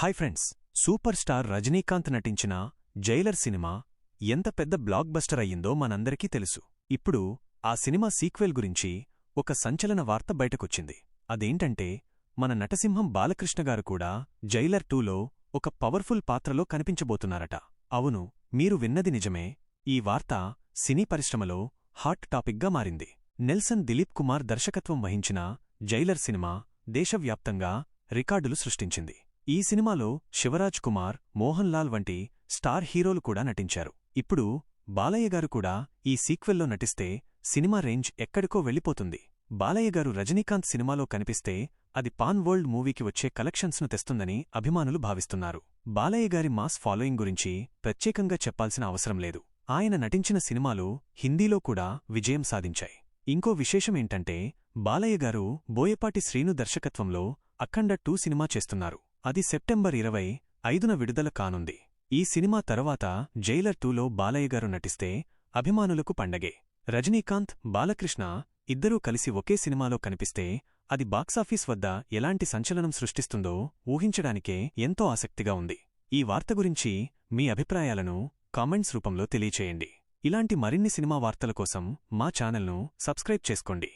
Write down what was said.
Hi friends super star Rajinikanth నటించిన Jailer cinema ఎంత పెద్ద బ్లాక్ బస్టర్ అయ్యిందో మనందరికీ తెలుసు. ఇప్పుడు ఆ సినిమా సీక్వెల్ గురించి ఒక సంచలన వార్త బయటకొచ్చింది. అదేంటంటే మన నటసింహం బాలకృష్ణ గారు కూడా జైలర్ టూలో ఒక పవర్ఫుల్ పాత్రలో కనిపించబోతున్నారట. అవును మీరు విన్నది నిజమే. ఈ వార్త సినీ పరిశ్రమలో హాట్ టాపిక్గా మారింది. నెల్సన్ దిలీప్ కుమార్ దర్శకత్వం వహించిన జైలర్ సినిమా దేశవ్యాప్తంగా రికార్డులు సృష్టించింది. ఈ సినిమాలో శివరాజ్ కుమార్ మోహన్ లాల్ వంటి స్టార్ హీరోలు కూడా నటించారు. ఇప్పుడు బాలయ్య గారు కూడా ఈ సీక్వెల్లో నటిస్తే సినిమా రేంజ్ ఎక్కడికో వెళ్ళిపోతుంది. బాలయ్య గారు రజనీకాంత్ సినిమాలో కనిపిస్తే అది పాన్ వరల్డ్ మూవీకి వచ్చే కలెక్షన్స్ను తెస్తుందని అభిమానులు భావిస్తున్నారు. బాలయ్య గారి మాస్ ఫాలోయింగ్ గురించి ప్రత్యేకంగా చెప్పాల్సిన అవసరం లేదు. ఆయన నటించిన సినిమాలు హిందీలో కూడా విజయం సాధించాయి. ఇంకో విశేషమేంటంటే బాలయ్య గారు బోయపాటి శ్రీను దర్శకత్వంలో అఖండ టూ సినిమా చేస్తున్నారు. అది సెప్టెంబర్ ఇరవై ఐదున విడుదల కానుంది. ఈ సినిమా తర్వాత జైలర్ టూలో బాలయ్య గారు నటిస్తే అభిమానులకు పండగే. రజనీకాంత్ బాలకృష్ణ ఇద్దరూ కలిసి ఒకే సినిమాలో కనిపిస్తే అది బాక్సాఫీస్ వద్ద ఎలాంటి సంచలనం సృష్టిస్తుందో ఊహించడానికే ఎంతో ఆసక్తిగా ఉంది. ఈ వార్త గురించి మీ అభిప్రాయాలను కామెంట్స్ రూపంలో తెలియచేయండి. ఇలాంటి మరిన్ని సినిమా వార్తల కోసం మా ఛానల్ను సబ్స్క్రైబ్ చేసుకోండి.